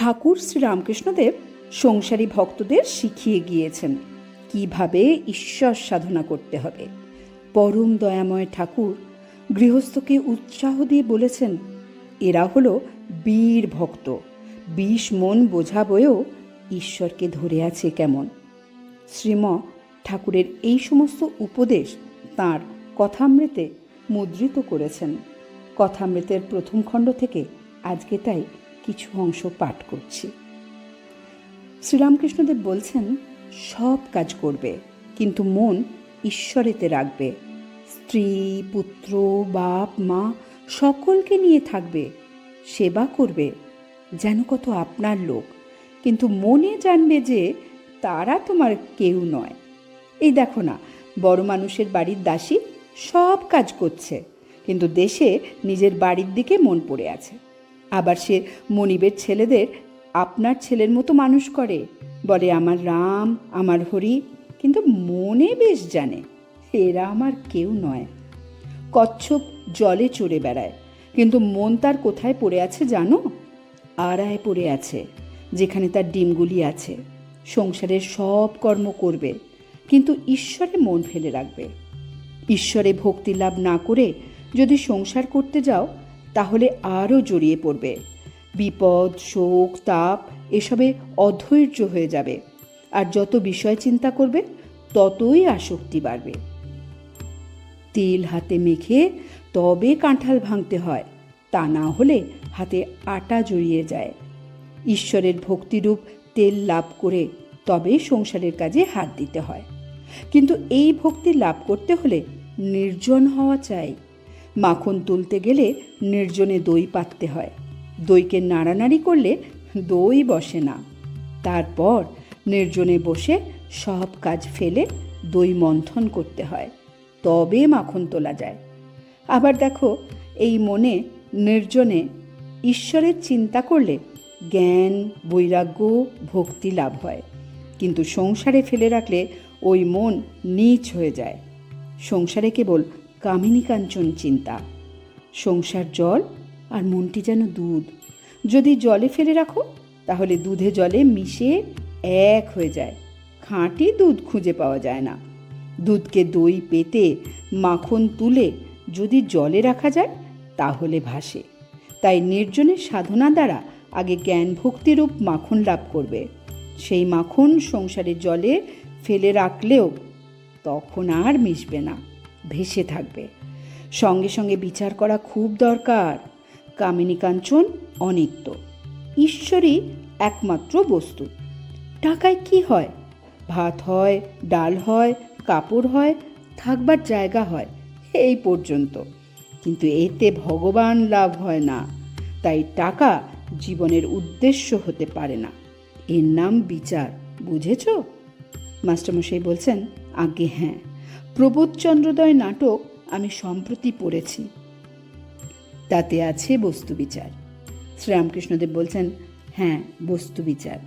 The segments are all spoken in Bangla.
ঠাকুর শ্রীরামকৃষ্ণদেব সংসারী ভক্তদের শিখিয়ে গিয়েছেন কীভাবে ঈশ্বর সাধনা করতে হবে। পরম দয়াময় ঠাকুর গৃহস্থকে উৎসাহ দিয়ে বলেছেন, এরা হলো বীর ভক্ত। বিষ মন বোঝা বয়েও ঈশ্বরকে ধরে আছে কেমন? শ্রীম ঠাকুরের এই সমস্ত উপদেশ তাঁর কথামৃতে মুদ্রিত করেছেন। কথামৃতের প্রথম খণ্ড থেকে আজকে তাই কিছু অংশ পাঠ করছি। শ্রীরামকৃষ্ণদেব বলছেন, সব কাজ করবে, কিন্তু মন ঈশ্বরেতে রাখবে। স্ত্রী, পুত্র, বাপ, মা সকলকে নিয়ে থাকবে, সেবা করবে, যেন কত আপনার লোক। কিন্তু মনে জানবে যে তারা তোমার কেউ নয়। এই দেখো না, বড় মানুষের বাড়ির দাসী সব কাজ করছে, কিন্তু দেশে নিজের বাড়ির দিকে মন পড়ে আছে। আবার সে মনিবের ছেলেদের আপনার ছেলের মতো মানুষ করে। বলে, আমার রাম, আমার হরি, কিন্তু মনে বেশ জানে, এরা আমার কেউ নয়। কচ্ছপ জলে চড়ে বেড়ায়, কিন্তু মন তার কোথায় পড়ে আছে জানো? আড়ায় পড়ে আছে, যেখানে তার ডিমগুলি আছে। সংসারের সব কর্ম করবে, কিন্তু ঈশ্বরে মন ফেলে রাখবে। ঈশ্বরে ভক্তি লাভ না করে যদি সংসার করতে যাও তাহলে আরও জড়িয়ে পড়বে। বিপদ, শোক, তাপ এসবে অধৈর্য হয়ে যাবে। আর যত বিষয় চিন্তা করবে, ততই আসক্তি বাড়বে। তেল হাতে মেখে তবে কাঁঠাল ভাঙতে হয়, তা না হলে হাতে আটা জড়িয়ে যায়। ঈশ্বরের ভক্তিরূপ তেল লাভ করে তবে সংসারের কাজে হাত দিতে হয়। কিন্তু এই ভক্তি লাভ করতে হলে নির্জন হওয়া চাই। মাখন তুলতে গেলে নির্জনে দই পাততে হয়। দইকে নাড়ানাড়ি করলে দই বসে না। তারপর নির্জনে বসে সব কাজ ফেলে দই মন্থন করতে হয়। তবে মাখন তোলা যায়। আবার দেখো, এই মনে নির্জনে ঈশ্বরের চিন্তা করলে জ্ঞান, বৈরাগ্য, ভক্তি লাভ হয়। কিন্তু সংসারে ফেলে রাখলে ওই মন নীচ হয়ে যায়। সংসারে কেবল কামিনী কাঞ্চন চিন্তা। সংসার জল আর মনটি যেন দুধ। যদি জলে ফেলে রাখো, তাহলে দুধে জলে মিশে এক হয়ে যায়। খাঁটি দুধ খুঁজে পাওয়া যায় না। দুধকে দই পেতে মাখন তুলে যদি জলে রাখা যায়, তাহলে ভাসে। তাই নির্জনের সাধনা দ্বারা আগে জ্ঞান ভক্তিরূপ মাখন লাভ করবে। সেই মাখন সংসারের জলে ফেলে রাখলেও তখন আর মিশবে না। ভেসে থাকবে। সঙ্গে সঙ্গে বিচার করা খুব দরকার। কামিনী কাঞ্চন অনিত্য। ঈশ্বরই একমাত্র বস্তু। টাকায় কি হয়? ভাত হয়, ডাল হয়, কাপড় হয়, থাকবার জায়গা হয়, এই পর্যন্ত। কিন্তু এতে ভগবান লাভ হয় না। তাই টাকা জীবনের উদ্দেশ্য হতে পারে না। এর নাম বিচার, বুঝেছ? মাস্টারমশাই বলছেন আগে হ্যাঁ। প্রবোধচন্দ্রদয় নাটক আমি সম্প্রতি পড়েছি। তাতে আছে বস্তু বিচার। শ্রীরামকৃষ্ণদেব বলছেন হ্যাঁ বস্তু বিচার।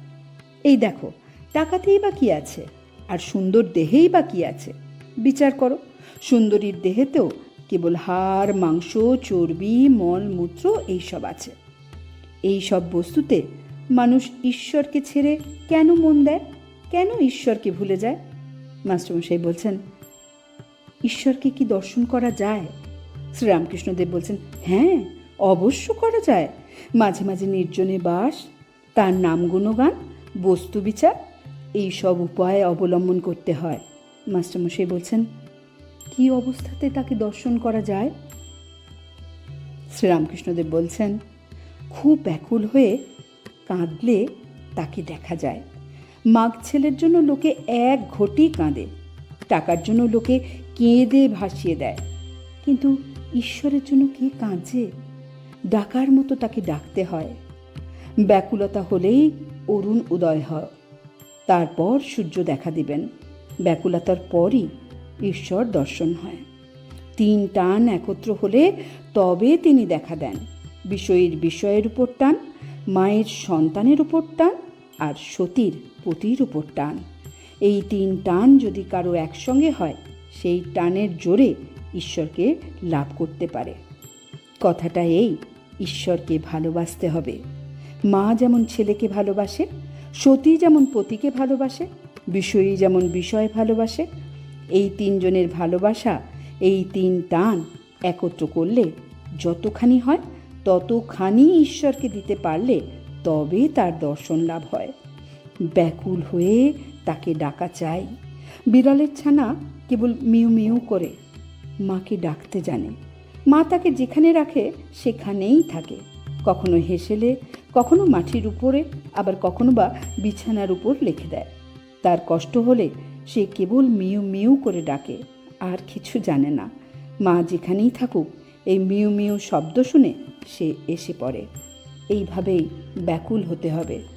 এই দেখো, টাকাতেই বা কি আছে? আর সুন্দর দেহেই বা কি আছে? বিচার করো। সুন্দরীর দেহেতেও কেবল হাড়, মাংস, চর্বি, মল, মূত্র এইসব আছে। এই সব বস্তুতে মানুষ ঈশ্বরকে ছেড়ে কেন মন দেয়? কেন ঈশ্বরকে ভুলে যায়? মাস্টারমশাই বলছেন ঈশ্বরকে কি দর্শন করা যায়? শ্রীরামকৃষ্ণদেব বলছেন হ্যাঁ অবশ্য করা যায়। মাঝে মাঝে নির্জনে বাস, তার নাম গুণগান, বস্তু বিচার এই সব উপায় অবলম্বন করতে হয়। মাস্টারমশাই বলছেন, কি অবস্থাতে তাকে দর্শন করা যায়? শ্রীরামকৃষ্ণদেব বলছেন, খুব ব্যাকুল হয়ে কাঁদলে তাকে দেখা যায়। মাঘ ছেলের জন্য লোকে এক ঘটি কাঁদে। টাকার জন্য লোকে কেঁদে ভাসিয়ে দেয়। কিন্তু ঈশ্বরের জন্য কে কাঁদছে? ডাকার মতো তাকে ডাকতে হয়। ব্যাকুলতা হলেই অরুণ উদয় হয়। তারপর সূর্য দেখা দিবেন। ব্যাকুলতার পরই ঈশ্বর দর্শন হয়। তিন টান একত্র হলে তবে তিনি দেখা দেন। বিষয়ের বিষয়ের উপর টান, মায়ের সন্তানের উপর টান আর সতীর পতির উপর টান। এই তিন টান যদি কারও একসঙ্গে হয়, সেই টানের জোরে ঈশ্বরকে লাভ করতে পারে। কথাটা এই, ঈশ্বরকে ভালোবাসতে হবে। মা যেমন ছেলেকে ভালোবাসে, সতী যেমন পতিকে ভালোবাসে, বিষয়ী যেমন বিষয় ভালোবাসে, এই তিনজনের ভালোবাসা, এই তিন টান একত্র করলে যতখানি হয়, ততখানি ঈশ্বরকে দিতে পারলে তবে তার দর্শন লাভ হয়। ব্যাকুল হয়ে তাকে ডাকা চাই। বিড়ালের ছানা কেবল মিউ মিউ করে। মাকে ডাকতে জানে। মা তাকে যেখানে রাখে সেখানেই থাকে। কখনো হেসেলে, কখনো মাটির উপরে, আবার কখনো বা বিছানার উপর লেখে দেয়। তার কষ্ট হলে সে কেবল মিউ মিউ করে ডাকে, আর কিছু জানে না। মা যেখানেই থাকুক, এই মিউ মিউ শব্দ শুনে সে এসে পড়ে। এইভাবেই ব্যাকুল হতে হবে।